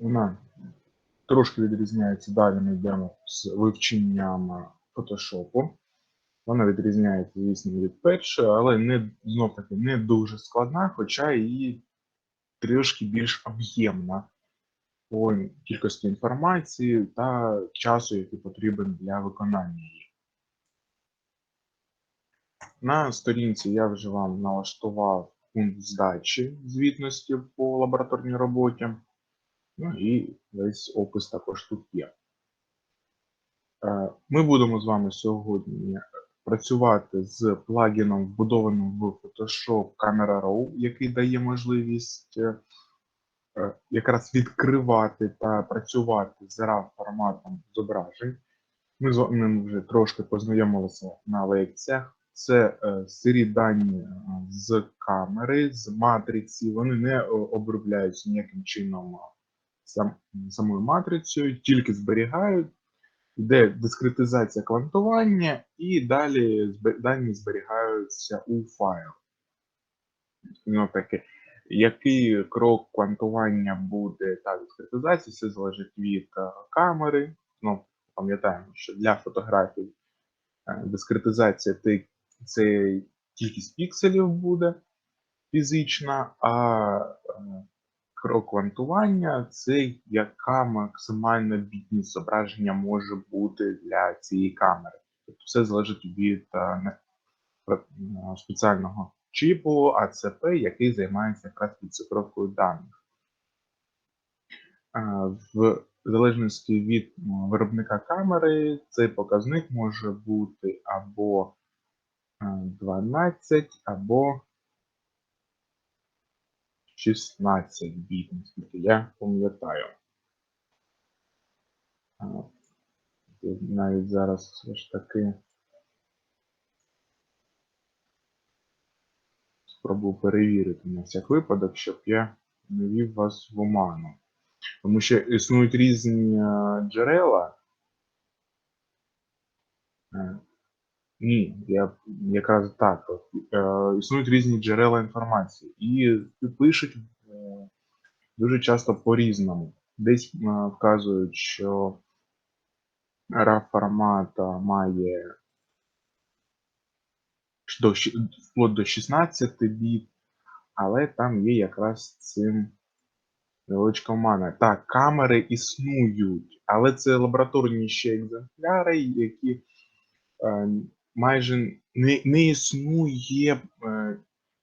Вона трошки відрізняється. Далі ми йдемо з вивченням фотошопу. Вона відрізняється, звісно, від першої, але не знов таки не дуже складна, хоча і трішки більш об'ємна по кількості інформації та часу, який потрібен для виконання її. На сторінці я вже вам налаштував пункт здачі звітності по лабораторній роботі. Ну і весь опис також тут є. Е, Ми будемо з вами сьогодні працювати з плагіном, вбудованим в Photoshop Camera Raw, який дає можливість е, е, якраз відкривати та працювати з RAW форматом зображень. Ми з ним вже трошки познайомилися на лекціях. Це е, сирі дані з камери, з матриці. Вони не обробляються ніяким чином сам, самою матрицею, тільки зберігають. Йде дискретизація квантування, і далі дані зберігаються у файл. Ну, таки, який крок квантування буде та дискретизації, все залежить від е, камери. Ну, пам'ятаємо, що для фотографій е, дискретизація це кількість пікселів буде фізична, а крок квантування це яка максимальна бітність зображення може бути для цієї камери. Тобто все залежить від е, про- е, спеціального чіпу АЦП, який займається якраз відцифровкою даних. Е, В залежності від виробника камери цей показник може бути або е, 12, або 16 біт, наскільки я пам'ятаю. Навіть зараз все ж таки спробую перевірити на всяк випадок, щоб я не вів вас в оману. Тому що існують різні е, джерела. Ні, я якраз так. Е, існують різні джерела інформації і пишуть е, дуже часто по-різному. Десь е, вказують, що RAW формат має до, вплоть до 16 біт, але там є якраз цим невеличка омана. Так, камери існують, але це лабораторні ще екземпляри, які е, майже не, не існує е,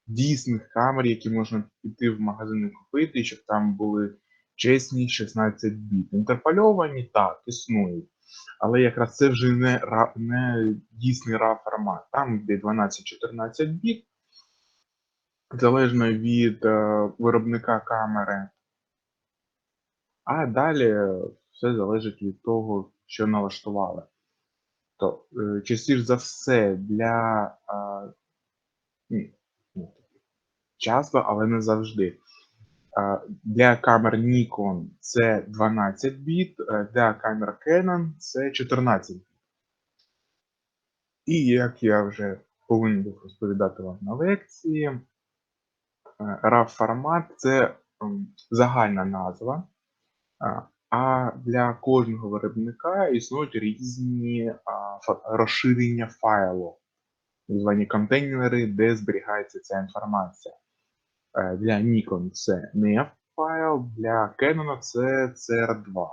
дійсних камер, які можна піти в магазин і купити, щоб там були чесні 16 біт. Інтерпольовані так, існують. Але якраз це вже не, не дійсний RAW формат. Там де 12-14 біт, залежно від е, виробника камери. А далі все залежить від того, що налаштували. То е, частіше за все для е, ні, часто, але не завжди. Е, Для камер Nikon це 12 біт, е, для камер Canon це 14 біт. І як я вже повинен був розповідати вам на лекції, е, RAW формат це загальна назва. А, для кожного виробника існують різні а, розширення файлу, так звані контейнери, де зберігається ця інформація. Е, Для Nikon це NEF файл, для Canon це CR2.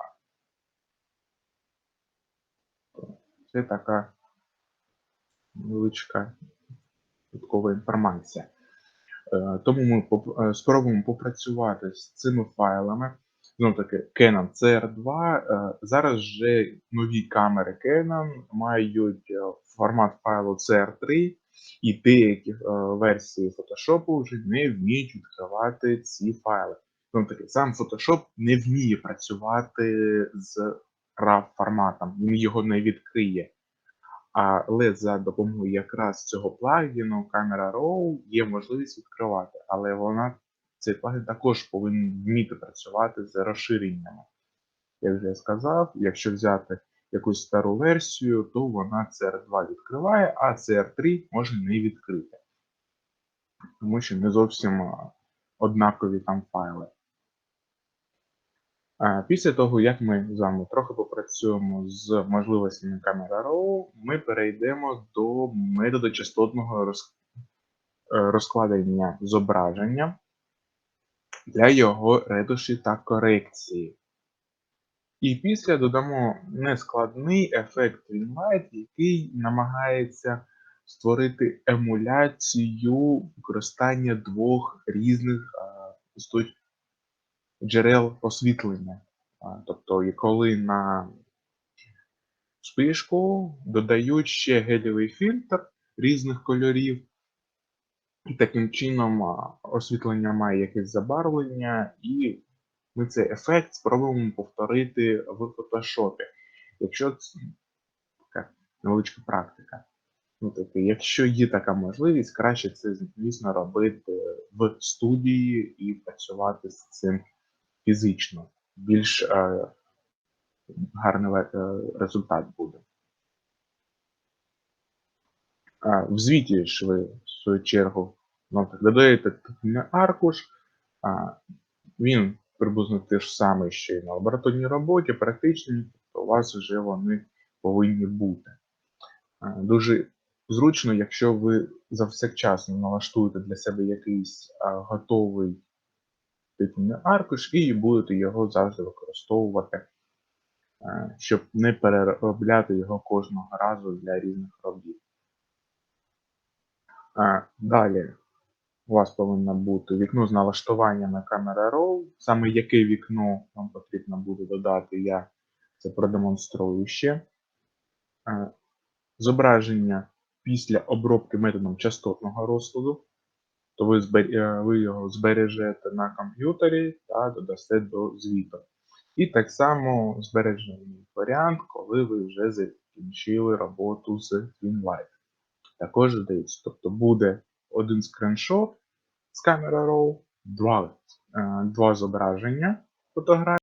Це така невеличка додаткова інформація. Е, Тому ми е, спробуємо попрацювати з цими файлами. Знову таки, Canon CR2. е, Зараз вже нові камери Canon мають е, формат файлу CR3, і деякі е, версії Photoshop вже не вміють відкривати ці файли. Знову таки, сам Photoshop не вміє працювати з RAW форматом, він його не відкриє. Але за допомогою якраз цього плагіну Camera Raw є можливість відкривати, але вона цей плагін також повинен вміти працювати з розширеннями. Як вже я сказав, якщо взяти якусь стару версію, то вона CR2 відкриває, а CR3 може не відкрити. Тому що не зовсім однакові там файли. Після того, як ми з вами трохи попрацюємо з можливостями Camera Raw, ми перейдемо до методу частотного е, розкладення зображення для його ретуші та корекції. І після додамо нескладний ефект Greenlight, який намагається створити емуляцію використання двох різних а, джерел освітлення. А, Тобто, коли на спишку додають ще гелєвий фільтр різних кольорів, таким чином освітлення має якесь забарвлення, і ми цей ефект спробуємо повторити в фотошопі. Якщо така невеличка практика. Ну, таки, якщо є така можливість, краще це, звісно, робити в студії і працювати з цим фізично. Більш е, гарний е, результат буде. А, в звіті ж ви, в свою чергу, ну, додаєте аркуш, він приблизно те ж саме, що і на лабораторній роботі, практичний, тобто у вас вже вони повинні бути. Дуже зручно, якщо ви завсякчасно налаштуєте для себе якийсь готовий титульний аркуш і будете його завжди використовувати, щоб не переробляти його кожного разу для різних робіт. Далі у вас повинно бути вікно з налаштуваннями камери RAW. Саме яке вікно вам потрібно буде додати, я це продемонструю ще. Зображення після обробки методом частотного розкладу, то ви, е, ви його збережете на комп'ютері та додасте до звіту. І так само збережений варіант, коли ви вже закінчили роботу з Greenlight. Також здається, тобто буде один скріншот з камери RAW, два, е, два зображення фотографії.